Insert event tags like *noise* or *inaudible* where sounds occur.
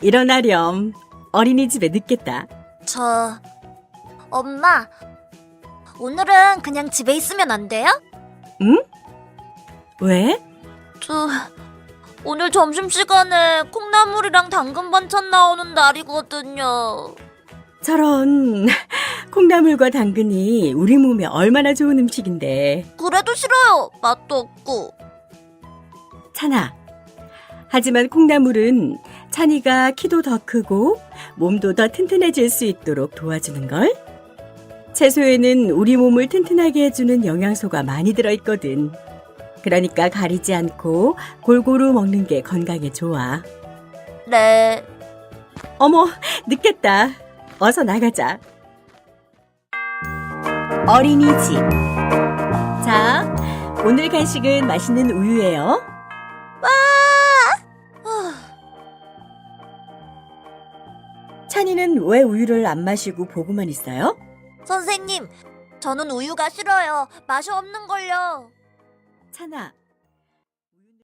일어나렴. 어린이집에 늦겠다. 저, 엄마, 오늘은 그냥 집에 있으면 안 돼요? 왜? 저, 오늘 점심시간에 콩나물이랑 당근 반찬 나오는 날이거든요. 저런 *laughs* 콩나물과 당근이 우리 몸에 얼마나 좋은 음식인데. 그래도 싫어요. 맛도 없고. 찬아. 하지만 콩나물은 찬이가 키도 더 크고 몸도 더 튼튼해질 수 있도록 도와주는 걸. 채소에는 우리 몸을 튼튼하게 해주는 영양소가 많이 들어있거든. 그러니까 가리지 않고 골고루 먹는 게 건강에 좋아. 네. 어머, 늦겠다. 어서 나가자. 어린이집. 자, 오늘 간식은 맛있는 우유예요. 찬이는 왜 우유를 안 마시고 보고만 있어요? 선생님, 저는 우유가 싫어요. 맛이 없는 걸요. 찬아,